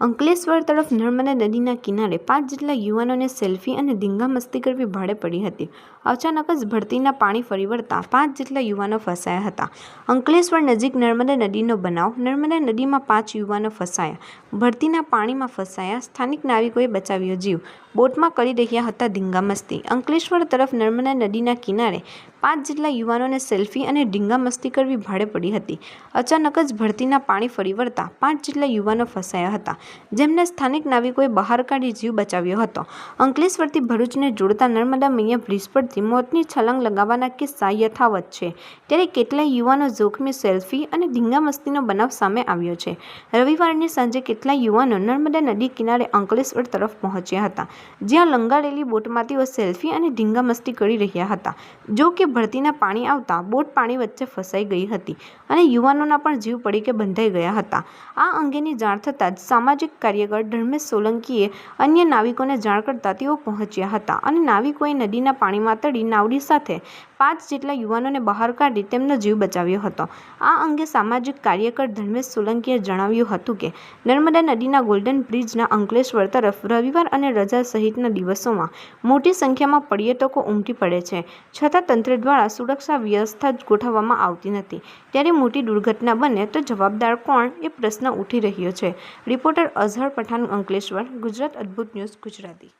અંકલેશ્વર તરફ નર્મદા નદીના કિનારે પાંચ જેટલા યુવાનોને સેલ્ફી અને ધીંગા મસ્તી કરવી ભાડે પડી હતી. અચાનક જ ભરતીના પાણી ફરી વળતા પાંચ જેટલા યુવાનો ફસાયા હતા. અંકલેશ્વર નજીક નર્મદા નદીનો બનાવ, નર્મદા નદીમાં પાંચ યુવાનો ફસાયા. ભરતીના પાણીમાં ફસાયા સ્થાનિક નાવિકોએ બચાવ્યો જીવ. બોટમાં કરી રહ્યા હતા ધીંગા મસ્તી. અંકલેશ્વર તરફ નર્મદા નદીના કિનારે પાંચ જેટલા યુવાનોને સેલ્ફી અને ડીંગા મસ્તી કરવી ભાડે પડી હતી. અચાનક જ ભરતીના પાણી ફરી વળતા પાંચ જેટલા યુવાનો ફસાયા હતા, જેમને સ્થાનિક નાવિકોએ બહાર કાઢી જીવ બચાવ્યો હતો. અંકલેશ્વરથી ભરૂચને જોડતા નર્મદા મૈયા બ્રિજ પરથી મોતની છલાંગ લગાવવાના કિસ્સા યથાવત છે. ત્યારે કેટલાય યુવાનો જોખમી સેલ્ફી અને ધીંગા મસ્તીનો બનાવ સામે આવ્યો છે. રવિવારની સાંજે કેટલાય યુવાનો નર્મદા નદી કિનારે અંકલેશ્વર તરફ પહોંચ્યા હતા, જ્યાં લંગાડેલી બોટમાં તેઓ સેલ્ફી અને ધીંગા મસ્તી કરી રહ્યા હતા. જો કે ભરતીના પાણી આવતા બોટ પાણી વચ્ચે ફસાઈ ગઈ હતી અને યુવાનોના પણ જીવ પડીકે બંધાઈ ગયા હતા. આ અંગેની જાણ થતાં જ સામાજિક કાર્યકર ધર્મેશ સોલંકીએ અન્ય નાવિકોને જાણ કરતા તેઓ પહોંચ્યા હતા અને નાવિકોએ નદીના પાણીમાં તળી નાવડી સાથે પાંચ જેટલા યુવાનોને બહાર કાઢી તેમનો જીવ બચાવ્યો હતો. આ અંગે સામાજિક કાર્યકર ધર્મેશ સોલંકીએ જણાવ્યું હતું કે, નર્મદા નદીના ગોલ્ડન બ્રિજના અંકલેશ્વર તરફ રવિવાર અને રજા સહિતના દિવસોમાં મોટી સંખ્યામાં પર્યટકો ઉમટી પડે છે. છતાં દ્વારા સુરક્ષા વ્યવસ્થા જ ગોઠવવામાં આવતી નથી. ત્યારે મોટી દુર્ઘટના બને તો જવાબદાર કોણ એ પ્રશ્ન ઉઠી રહ્યો છે. Reporter Azhar Pathan Ankleshwar, Gujarat Adbhut news Gujarati.